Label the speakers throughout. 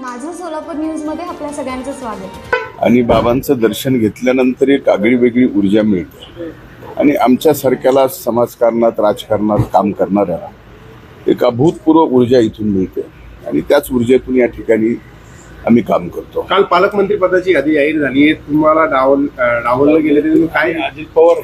Speaker 1: माझं सोलापूर न्यूजमध्ये आपल्या सगळ्यांचं स्वागत.
Speaker 2: आणि बाबांचं दर्शन घेतल्यानंतर एक आगळी वेगळी ऊर्जा मिळते. आणि आमच्यासारख्याला समाजकारणात राजकारणात काम करणाऱ्याला एक अभूतपूर्व ऊर्जा इथून मिळते. आणि त्याच ऊर्जेतून या ठिकाणी आम्ही काम करतो.
Speaker 3: काल पालकमंत्री पदाची यादी जाहीर झाली आहे. तुम्हाला डावल अं, डावललं गेलं तरी तुम्ही काय
Speaker 4: अजित पवार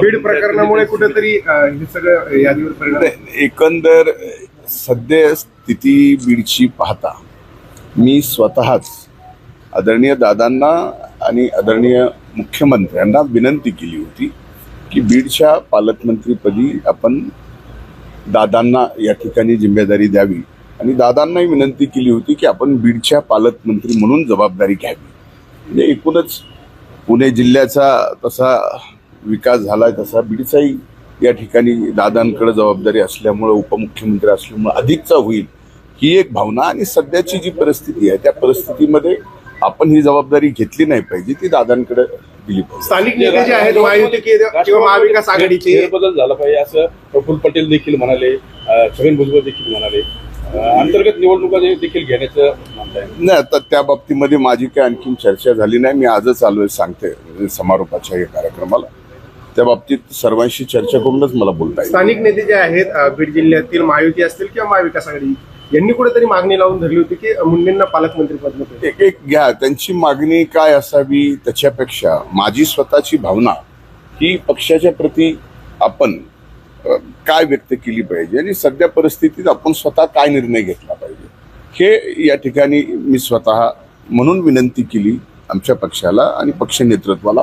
Speaker 3: बीड प्रकरणामुळे कुठेतरी अं, हे सगळं यादीवर परिणाम
Speaker 2: नाही, एकंदर सध्या स्थिती बीडची पाहता मी स्वतःच आदरणीय दादांना आणि आदरणीय मुख्यमंत्र्यांना विनंती केली होती की बीडच्या पालकमंत्रीपदी आपण दादांना या ठिकाणी जिम्मेदारी द्यावी. आणि दादांनाही विनंती केली होती की आपण बीडच्या पालकमंत्री म्हणून जबाबदारी घ्यावी. म्हणजे एकूणच पुणे जिल्ह्याचा तसा विकास झालाय तसा बीडचाही या ठिकाणी दादांकडे जबाबदारी असल्यामुळं उपमुख्यमंत्री असल्यामुळं अधिकचा होईल ही एक भावना आणि सध्याची जी परिस्थिती आहे त्या परिस्थितीमध्ये आपण ही जबाबदारी घेतली नाही पाहिजे ती दादांकडे दिली पाहिजे.
Speaker 3: स्थानिक नेते जे आहेत महायुती कि- किंवा महाविकास आघाडीचे
Speaker 4: बदल झाला पाहिजे असं प्रफुल्ल पटेल देखील म्हणाले छगन भुजबळ देखील म्हणाले. अंतर्गत निवडणुका देखील घेण्याचं म्हणताय.
Speaker 2: नाही आता त्या बाबतीमध्ये माझी काही आणखीन चर्चा झाली नाही. मी आजच आलोय सांगते समारोपाच्या या कार्यक्रमाला. त्या बाबतीत सर्वांशी चर्चा करूनच मला बोलता
Speaker 3: स्थानिक नेते जे आहेत बीड जिल्ह्यातील महायुती असतील किंवा महाविकास आघाडी यांनी कुठेतरी मागणी लावून धरली होती की मुंडेंना पालकमंत्री पद
Speaker 2: एक एक घ्या त्यांची मागणी काय असावी त्याच्यापेक्षा माझी स्वतःची भावना ही पक्षाच्या प्रती आपण काय व्यक्त केली पाहिजे आणि सध्या परिस्थितीत आपण स्वतः काय निर्णय घेतला पाहिजे. हे या ठिकाणी मी स्वतः म्हणून विनंती केली आमच्या पक्षाला आणि पक्ष नेतृत्वाला.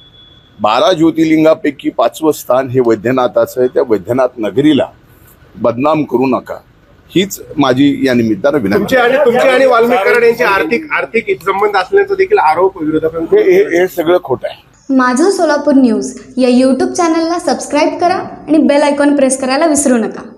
Speaker 2: बारा ज्योतिर्लिंगापैकी पाचवं स्थान हे वैद्यनाथाचं आहे. त्या वैद्यनाथ नगरीला बदनाम करू नका. हीच माझी या निमित्तानं विनंती.
Speaker 3: तुमचे आणि तुमचे आणि वाल्मिक यांचे आर्थिक आर्थिक संबंध असल्याचा देखील आरोप
Speaker 2: हे हे- हे सगळं खोटं आहे.
Speaker 1: माझं सोलापूर न्यूज या यूट्यूब चॅनलला सबस्क्राईब करा आणि बेल आयकॉन प्रेस करायला विसरू नका.